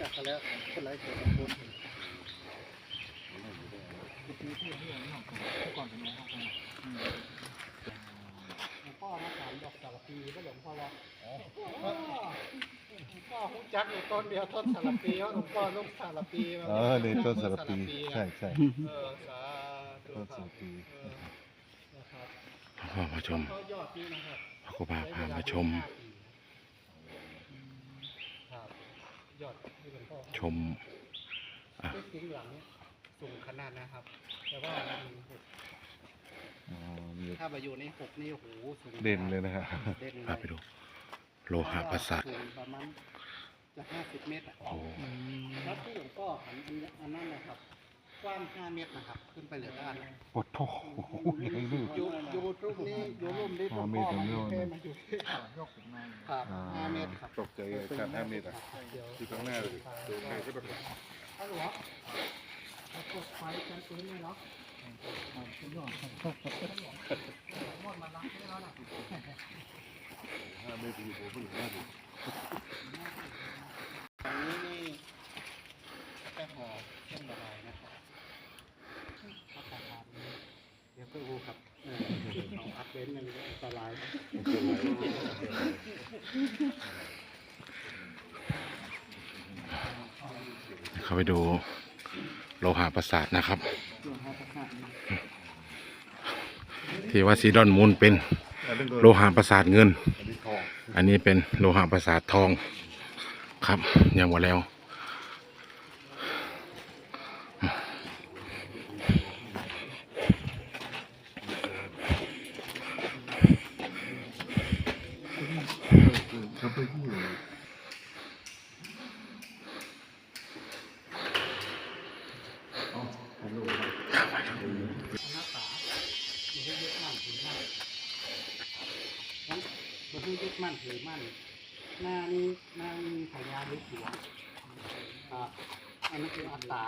จักกันแล้วคนไรเกิดคน หลวงพ่อมาถามดอกสารพีก็หลวงพ่อว่าหลวงพ่อหุ้จักอยู่ต้นเดียวต้นสารพีว่าหลวงพ่อลูกสารพีมาเออนี่ต้นสารปีใช่ใช่เออสาธุต้นคสารับรปีเออนะครับพามาชมเขายอดนี้นะครับ พระครูบาพามาชมครับ ยอดที่หลวงพ่อชมอะที่จริงหลังเนี้สูงขนาดนะครับ แต่ว่ามันหกอ๋อมีถ้าไปอยู่ในหกนี่โอ้โหสูงเด่นเลยนะฮะเด่นพาไปเลยดู โลหะประสาทสูงประมาณจะห้าสิบเมตรอะ โอ้โหครับที่หลวงพ่อหันอันนี้อันนั้นนะครับ กว้างห้าเมตรนะครับ ขึ้นไปเหลือด้านโอ้โหยังดื้ออยู่อยู่ รูปนี้อยู่รูปนี้หลวงพ่อมันอยู่แค่มาอยู่ที่ครับอ่าห้าเมตรครับตกใจเลยครับห้าเมตรอะเดี๋ยวที่ข้างหน้าเลยดูใครก็ต้องฮัลโหลเอากดไฟกันปืนเลยเนาะหมดมารับได้แล้วนะห้าเมตรอยู่ผมไม่รู้อันนี้นี่แป้งห่อเครื่องละลายนะครับเอาตาลนี้เดี๋ยวก็รู้ครับเออเอาอัดเว้นมันอันตรายเข้าไปดูโลหะประสาทนะครับตัวห้าประสาทนี่ที่ว่าซีดอนมูลเป็นอันนี้โลหะประสาทเงินอันนี้ทองอันนี้เป็นโลหะประสาททองครับยังหมดแล้ว เขาไปที่อยู่หน้าตาอยู่ที่ยึดมั่นถือมั่นนั้นอยู่ที่ยึดมั่นถือมั่นหน้านี้หน้านี้มีพญาลึกหัวอ่าอันนี้คืออัตตา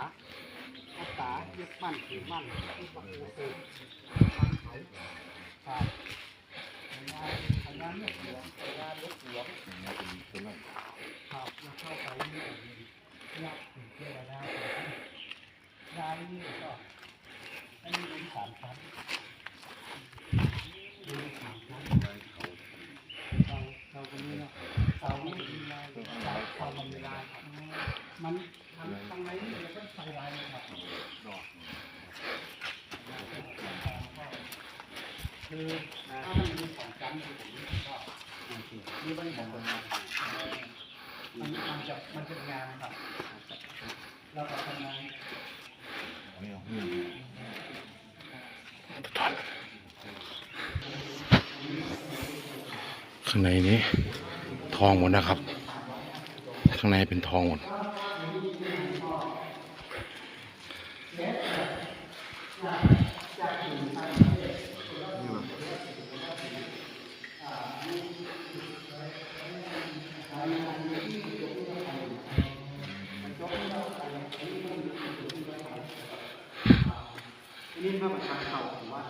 อัตตายึดมั่นถือมั่นที่ปักหัวคือตั้งเขาพญาพญาลึกหัว หัวเป็นไรครับแล้วเข้าไปนี่เนี่ยถึงเจอแล้วยายนี่ก็อันนี้เป็นสามชั้นดูสามชั้นเราเราคนนี้เนาะเสานี่มีลายเสาเสามันมีลายครับมันมันตรงไหนนี่เราก็ใส่ลายเลยครับคือถ้ามันมีสองชั้นคือผมก็ นี่ไม่ได้บอกว่ามันมันจะมันจะงานครับเราก็ทำงานข้างในนี้ ทองหมดนะครับ ข้างในเป็นทองหมดอัน นี่พระประธานเข่าของวัด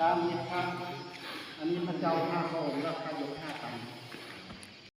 รามมีพระอันนี้พระเจ้าห้าพระองค์แล้วพระยกห้า